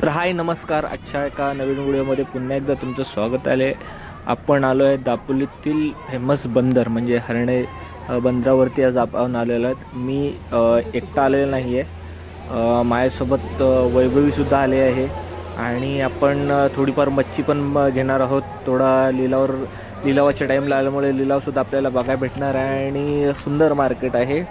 तर हाय नमस्कार. आजच्या एका नवीन व्हिडिओमध्ये पुन्हा एकदा तुमचं स्वागत आहे. आपण आलो आहे दापोलीतील फेमस बंदर म्हणजे हरणे बंदरावरती आज आपण आलेलो आहेत. मी एकटा आलेलो नाही आहे माझ्यासोबत वैभवीसुद्धा आले आहे. आणि आपण थोडीफार मच्छी पण घेणार आहोत. थोडा लिलावर लिलावाच्या टाईमला आल्यामुळे लिलावसुद्धा आपल्याला बघायला भेटणार आहे. आणि सुंदर मार्केट आहे.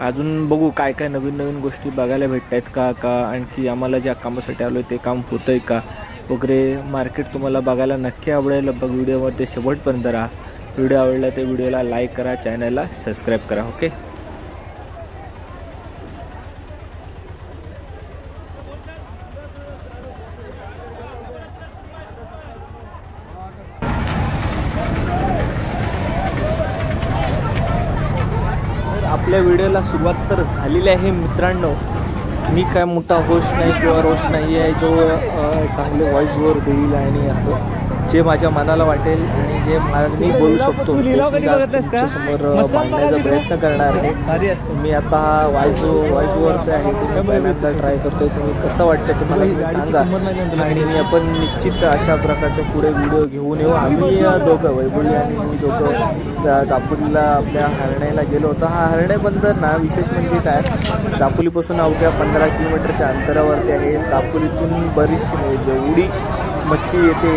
अजून बघू काय काय नवीन नवीन गोष्टी बघायला भेटत आहेत का का आणखी आम्हाला ज्या कामासाठी आलो आहे ते काम होतं आहे का वगैरे मार्केट तुम्हाला बघायला नक्की आवडेल. बघ व्हिडिओमध्ये शेवटपर्यंत राहा. व्हिडिओ आवडला तर व्हिडिओला लाईक करा चॅनलला सबस्क्राईब करा ओके तर आपल्या व्हिडिओला सुरुवात तर झालेली आहे मित्रांनो. मी काय मोठा होश नाही किंवा रोस्ट नाही आहे जो चांगले व्हॉईसवर देईल आणि असं. जे माझ्या मनाला वाटेल आणि जे मा- मी बोलू शकतो? तुमच्यासमोर मस्त मांडण्याचा प्रयत्न करणार आहे. मी आता हा वाईज वाईजवरचं आहे ते मी पहिल्यांदा ट्राय करतोय. तुम्ही कसं वाटतं ते मला सांगा. आणि आपण निश्चित अशा प्रकारचे पुढे व्हिडिओ घेऊन येऊ. आम्ही दोघं वैभवी आणि मी दोघं दापोलीला आपल्या हरण्याला गेलो होतो. हा हरणे बंदर ना विशेष म्हणजे काय? दापोलीपासून अवघ्या पंधरा किलोमीटरच्या अंतरावरती आहे. दापोलीतून बरीचशी म्हणजे जेवढी मच्छी येते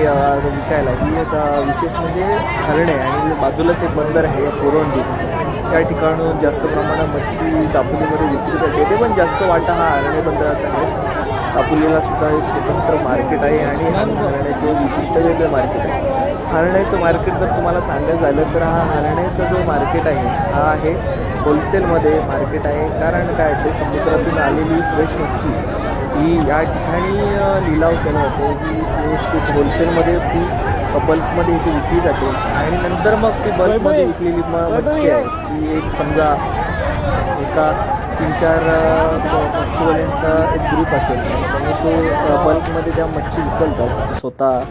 विकायला. ही आता विशेष म्हणजे हरणे आणि बाजूलाच एक बंदर आहे कोरोंडी त्या ठिकाणून जास्त प्रमाणात मच्छी दापोलीमध्ये विक्रीसाठी येते पण जास्त वाटा हा हरणे बंदराचा आहे. दापोलीला सुद्धा एक स्वतंत्र मार्केट आहे आणि हरण्याचे विशिष्ट वेगळे मार्केट आहे. हरण्याचं मार्केट जर तुम्हाला सांगायचं झालं तर हा हरण्याचा जो मार्केट आहे हा आहे होलसेलमध्ये मार्केट आहे. कारण काय? ते समुद्रातून आलेली फ्रेश मच्छी. ही या ठिकाणी लिलाव केला जातो ही व्यवस्थित होलसेलमध्ये ती बल्कमध्ये इथे विकली जाते. आणि नंतर मग ती बल्कमध्ये विकलेली म मच्छी आहे. ती एक समजा एका तीन चार मच्छीवाल्यांचा एक ग्रुप असेल. आणि तो बल्कमध्ये त्या मच्छी उचलतात स्वतः.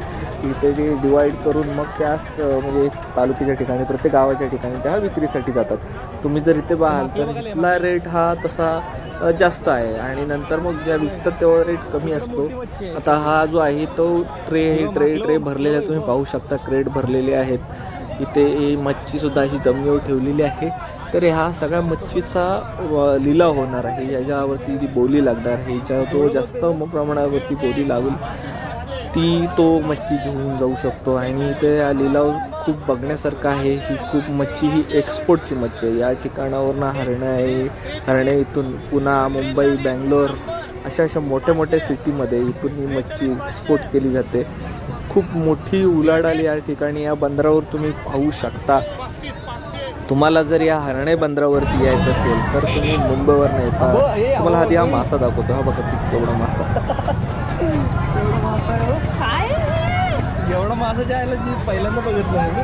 इथे ते डिवाईड करून मग त्या म्हणजे तालुक्याच्या ठिकाणी प्रत्येक गावाच्या ठिकाणी त्या विक्रीसाठी जातात. तुम्ही जर इथे पाहाल तर इथला रेट हा तसा जास्त आहे. आणि नंतर मग ज्या विकतात तेव्हा रेट कमी असतो. आता हा जो आहे तो ट्रे हे ट्रे ट्रे भरलेले तुम्ही पाहू शकता. क्रेट भरलेले आहेत. इथे ही मच्छीसुद्धा अशी जमिनीवर ठेवलेली आहे. तर ह्या सगळ्या मच्छीचा लिलाव होणार आहे. याच्यावरती जी बोली लागणार आहे ज्या जो जास्त प्रमाणावरती बोली लावेल ती तो मच्छी घेऊन जाऊ शकतो. आणि इथे लिलाव खूप बघण्यासारखं आहे ही खूप मच्छी ही एक्सपोर्टची मच्छी आहे. या ठिकाणावरनं हरणे आहे. हरणे इथून पुणा मुंबई बँगलोर अशा अशा मोठ्या मोठ्या सिटीमध्ये इथून ही मच्छी एक्सपोर्ट केली जाते. खूप मोठी उलाढाल या ठिकाणी या बंदरावर तुम्ही पाहू शकता. तुम्हाला जर या हरणे बंदरावरती यायचं असेल तर तुम्ही मुंबईवर नाही येता. तुम्हाला आधी हा मासा दाखवतो. हा बघा किती मासा काय? एवढं माझं जे आहे जी पहिल्यांदा बघितलं आहे.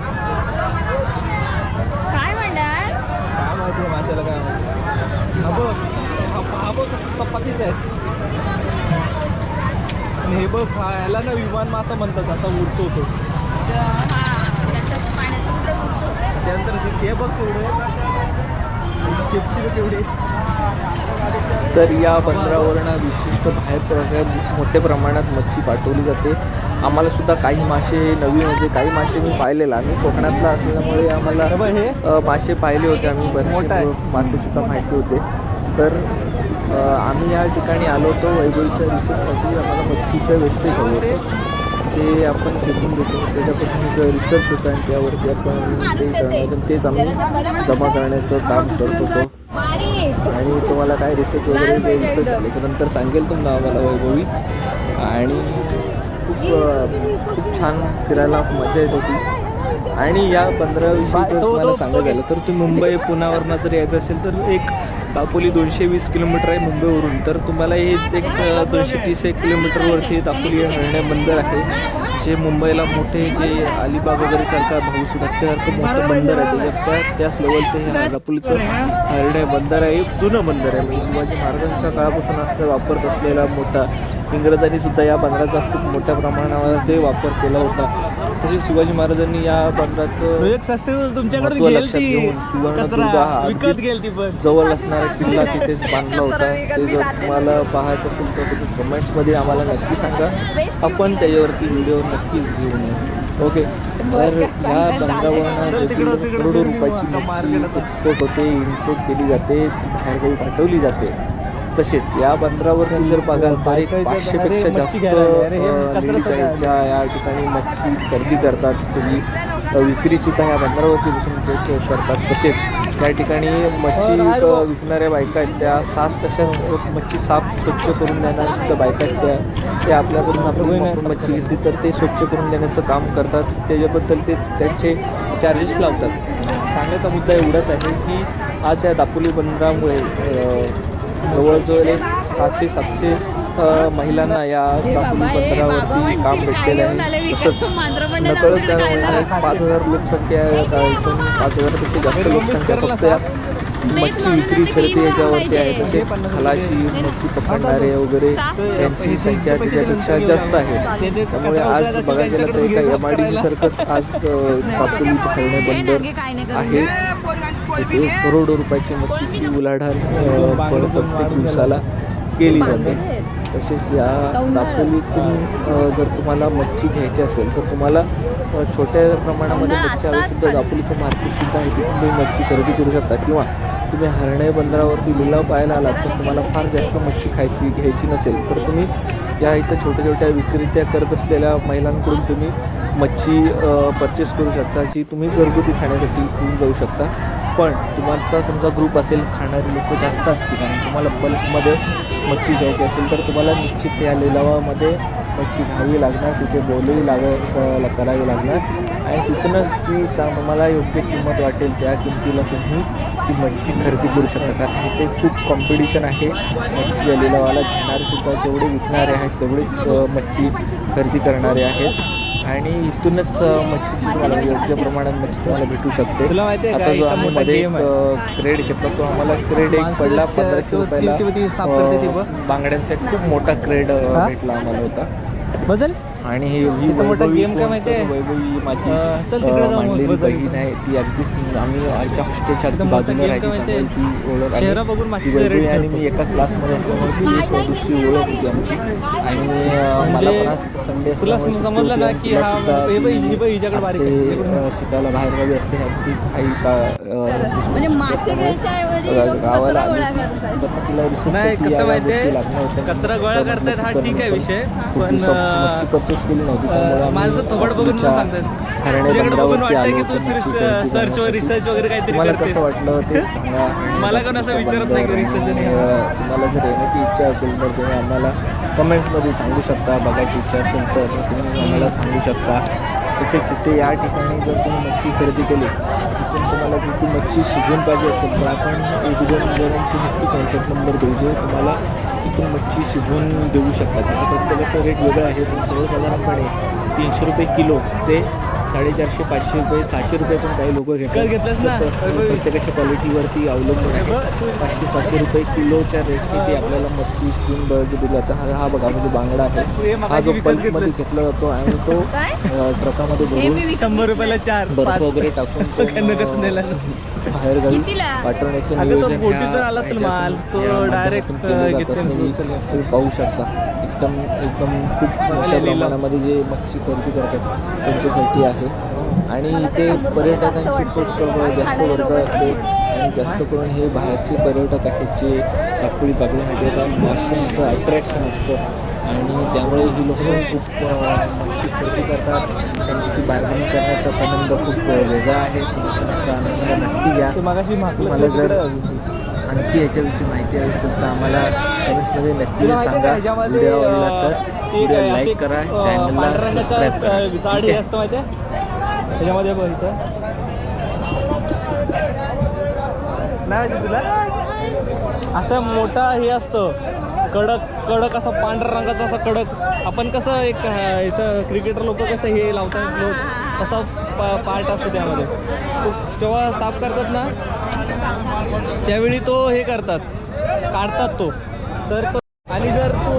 काय म्हणणार? काय माहिती आहे माशाला काय माहिती हा बघ हा- हा चपातीच आहे. आणि हे बघ हा याला ना विमान मासा म्हणतात आता उडतो तो. हा त्यानंतर ते- बघ तेवढे. शेपटी बघ तेवढे तर या बंदरावरनं विशिष्ट बाहेर प्र- मोठ्या प्रमाणात मच्छी पाठवली जाते. आम्हाला सुद्धा काही मासे नवीन होते काही मासे मी पाहिलेला. आम्ही कोकणातला असल्यामुळे आम्हाला मासे पाहिले होते आम्ही. बरेचसे मासे सुद्धा माहिती होते. तर आम्ही या ठिकाणी आलो होतो. वैभवीच्या रिसर्चसाठी आम्हाला मच्छीचं वेस्टेज हवं होतं. जे आपण फेकून देतो. त्याच्यापासून जो रिसर्च होतं आणि त्यावरती आपण ते तेच आम्ही जमा करण्याचं काम करत होतो. आणि तुम्हाला काय रिसर्च वगैरे ते रिसर्च त्याच्यानंतर सांगेल तुम्हाला आम्हाला वैभवी. आणि खूप खूप छान फिरायला मजा येत होती. आणि या पंधराविषयी जर तुम्हाला सांगायचं झालं तर तुम्ही मुंबई पुण्यावरनं जर यायचं असेल तर एक दापोली दोनशे वीस किलोमीटर आहे मुंबईवरून. तर तुम्हाला हे एक दोनशे तीस एक किलोमीटरवरती दापोली हे हरणे बंदर आहे जे मुंबईला मोठे जे अलिबाग वगैरे सारखा भाऊचं धक्क्यासारखं मोठं बंदर आहे. त्याच्यात त्या त्याच लेवलचं हे दापोलीचं हरणे बंदर आहे. जुनं बंदर आहे. म्हणजे शिवाजी महाराजांच्या काळापासून असं वापरत असलेला मोठा इंग्रजांनी सुद्धा या बंदराचा खूप मोठ्या प्रमाणावर ते वापर केला होता. तसेच शिवाजी महाराजांनी या महत्त्व लक्षात घेऊन सुवर्णदुर्ग कचरा हा विकत अगदीच गेल ती पण. जवळ असणारा किल्ला तिथेच बांधला होता. ते जर तुम्हाला पाहायचं असेल तर तुम्ही कमेंट्समध्ये आम्हाला नक्की सांगा. आपण त्याच्यावरती व्हिडिओ नक्कीच घेऊन येऊ. ओके तर या देखील करोडो रुपयाची मच्छी एक्सपोर्ट होते इम्पोर्ट केली जाते ती बाहेरगावी पाठवली जाते. तसेच या बंदरावरती जर बघाल तर एक पाचशेपेक्षा जास्त लेडीज आहेत ज्या या ठिकाणी मच्छी खरेदी करतात तुम्ही विक्री सुद्धा या बंदरावरती बसून ते करतात. तसेच या ठिकाणी मच्छी विकणाऱ्या बायका आहेत त्या साफ तशाच मच्छी साफ स्वच्छ करून देणाऱ्या सुद्धा बायका आहेत. त्या ते आपल्याकडून आपण मच्छी घेतली तर ते स्वच्छ करून देण्याचं काम करतात. त्याच्याबद्दल ते त्यांचे चार्जेस लावतात. सांगायचा मुद्दा एवढाच आहे की आज या दापोली बंदरामुळे जवळजवळ एक सातशे सातशे महिलांना या दापोली बंदरावरती काम भेटलेलं आहे. तसंच नकळत पाच हजार लोकसंख्या इथून पाच हजारपेक्षा जास्त लोकसंख्या फक्त या मच्छी विक्री खरेदी याच्यावरती आहे. तसेच खलाशी मच्छी पकडणारे वगैरे यांची संख्या त्याच्यापेक्षा जास्त आहे. त्यामुळे आज बघायला गेलं तर एका एम आय डी सारखंच आज अ, दापोली धरणे बंदर आहे. जिथे करोडो रुपयाची मच्छीची उलाढाल प्रत्येक दिवसाला केली जाते. तसेच या दापोलीतून जर तुम्हाला मच्छी घ्यायची असेल तर तुम्हाला छोट्या प्रमाणामध्ये मच्छी सुद्धा दापोलीचं मार्केटसुद्धा आहे तिथून तुम्ही मच्छी खरेदी करू शकता. किंवा तुम्ही हरणे बंदरावरती लिलाव पाहायला आलात तर तुम्हाला फार जास्त मच्छी खायची घ्यायची नसेल तर तुम्ही या इथं छोट्या छोट्या विक्रेत्या करत असलेल्या महिलांकडून तुम्ही मच्छी परचेस करू शकता जी तुम्ही घरगुती खाण्यासाठी घेऊन जाऊ शकता. पण तुमचा समजा ग्रुप असेल खाणारी लोक जास्त असतील आणि तुम्हाला बल्कमध्ये मच्छी घ्यायची असेल तर तुम्हाला निश्चित या लिलावामध्ये मच्छी घ्यावी लागणार. तिथे बोलावी लाग करावी लागणार. आणि तिथूनच जी चांग तुम्हाला योग्य किंमत वाटेल त्या किमतीला तुम्ही ती मच्छी खरेदी करू शकता. कारण इथे खूप कॉम्पिटिशन आहे. मच्छी या लिलावाला घेणारेसुद्धा जेवढे विकणारे आहेत तेवढेच मच्छी खरेदी करणारे आहेत. आणि इथूनच मच्छीची तुम्हाला योग्य प्रमाणात मच्छी तुम्हाला भेटू शकते तुला माहिती आता जो आम्ही मध्ये. क्रेड घेतला तो आम्हाला क्रेड एक पडला पंधराशे रुपयाला. बांगड्यांसाठी खूप मोठा क्रेड? भेटला आम्हाला होता बदल आणि ही मोठा काय माहिती आहे? वैभवी माझी मांडलेली. बहीण ती अगदीच आम्ही आमच्या हॉस्टेलच्या अगदी बाजूला राहायची आहे? ती ओळख आणि ती वैभवी मी एका क्लासमध्ये असल्यामुळे ती एक दुसरी ओळख होती आमची. आणि मला पण संडे समजलं ना की सुद्धा. असते, शिकायला बाहेरगावी असते. आणि ती काही म्हणजे गावाला कचरा गोळा करतात. तर तिला लागणार कचरा गोळा हा ठीक आहे विषय. पण परचेस केली नव्हती त्यामुळे हरणे बंदरावरती आलो होतो तुम्हाला कसं वाटलं ते सांगा. मला तुम्हाला जर येण्याची इच्छा असेल तर तुम्ही आम्हाला कमेंट्समध्ये सांगू शकता बघायची इच्छा असेल तर तुम्ही आम्हाला सांगू शकता. तसेच इथे या ठिकाणी जर तुम्ही मच्छी खरेदी केली तिथून तुम्हाला जर ती मच्छी शिजवून पाहिजे असेल तर आपण एक दोन जणांची नक्की कॉन्टॅक्ट नंबर देऊ जे तुम्हाला इथून मच्छी शिजवून देऊ शकतात. आता प्रत्येकाचा रेट वेगळा आहे पण सर्वसाधारणपणे तीनशे रुपये किलो ते साडेचारशे पाचशे रुपये सहाशे रुपये पण काही लोक काल घेतलंस ना? घेतात प्रत्येकाच्या क्वालिटीवरती अवलंबून आहे. पाचशे सहाशे रुपये किलोच्या रेटने ते आपल्याला मच्छी शिजून बघ दिली जातं. हा हा बघा म्हणजे बांगडा आहे. हा जो बल्कमध्ये घेतला जातो आणि तो ट्रकामध्ये भरून मी विकत शंभर रुपयाला चार बर्फ पाच. वगैरे टाकून बाहेर गावी? पाठवण्याचं नियोजन. तुम्ही पाहू शकता एकदम एकदम खूप मोठ्या. प्रमाणामध्ये जे मच्छी खरेदी करतात त्यांच्यासाठी आहे आणि इथे पर्यटकांची खूप जास्त वर्दळ असते आणि जास्त करून हे बाहेरचे पर्यटक आहेत जे काकडी पाकडीसाठी येतात माशांचं अट्रॅक्शन असतं आणि त्यामुळे ही लोक खूप मच्छी खरेदी करतात त्यांच्याशी बार्गेनिंग करण्याचा आनंद खूप वेगळा आहे. त्याचा आनंद नक्की घ्या. तुम्हाला जर. आणखी याच्याविषयी माहिती हवी असेल तर आम्हाला कमेंट्समध्ये नक्की सांगा. व्हिडिओ आवडला तर व्हिडिओ लाईक करा चॅनलला सबस्क्राईब करा. त्याच्यामध्ये नाही तुला असं मोठा हे असतं. कडक कडक असा पांढऱ्या रंगाचा असा कडक. आपण कसं एक इथं क्रिकेटर लोक कसं हे लावतात लोक तसा पा पार्ट असतो त्यामध्ये. तो जेव्हा साफ करतात ना त्यावेळी तो हे करतात काढतात तो. तर तो आणि जर तू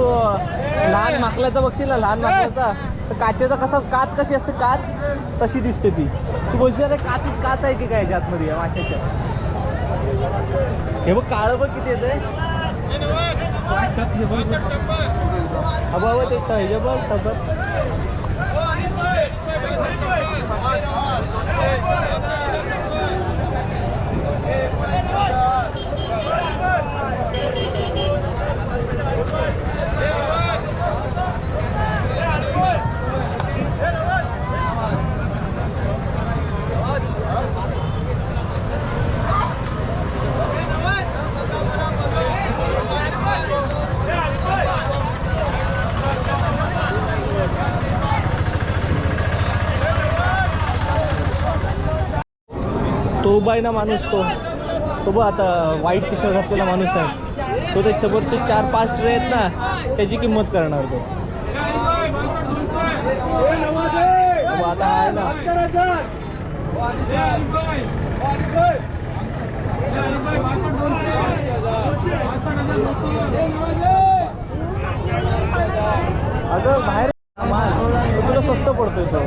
लहान माकलाचा बघशील ना लहान माकलाचा तर काचेचा कसा काच कशी असते काच? तशी दिसते ती. तू बोलशील अरे काच काच आहे की काय याच्या आतमध्ये या माशाच्या? हे बघ काळं बघ किती येतंय. अबा अबा ते बघ तबत Yeah. उभा आहे ना माणूस तो. तो बघ आता व्हाईट टी शर्ट घातलेला माणूस आहे. तो त्याच्यावरचे चार पाच ट्रे आहेत ना त्याची किंमत करणार तो. आता आहे ना. अगं बाहेर तुला स्वस्त पडतोय तो.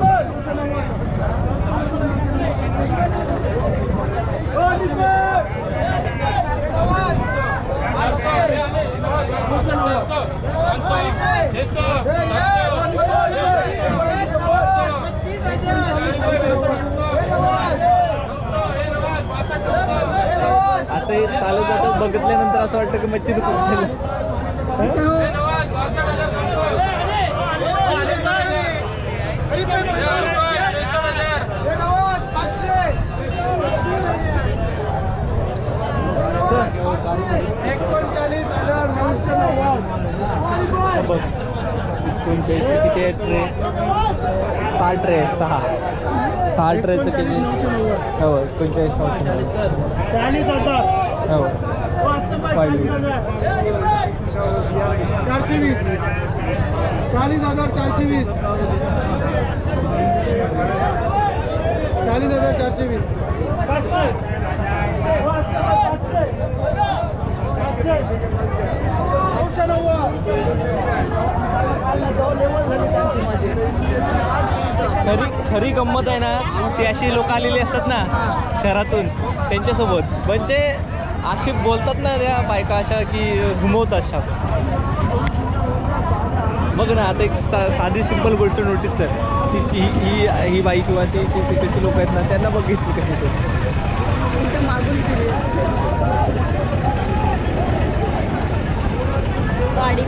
असं चालत जातं बघितल्यानंतर असं वाटतं की मच्छी बघ एकोणचाळीस किती आहे ट्रे सहा. ट्रे आहे सहा सहा ट्रेचं किती हो. एकोणचाळीस चाळीस हजार हो पाहिजे चारशे वीस. चाळीस हजार चारशे वीस. चाळीस हजार चारशे वीस खरी खरी गंमत आहे ना ती अशी लोक आलेली असतात ना शहरातून त्यांच्यासोबत. म्हणजे अशी बोलतात ना त्या बायका अशा की घुमवतात अशा बघ ना आता एक सा साधी सिंपल गोष्ट नोटीस कर. ती ही ही ही बाई किंवा ती ती तिकडची लोक आहेत ना त्यांना बघितली कशी ते गाडी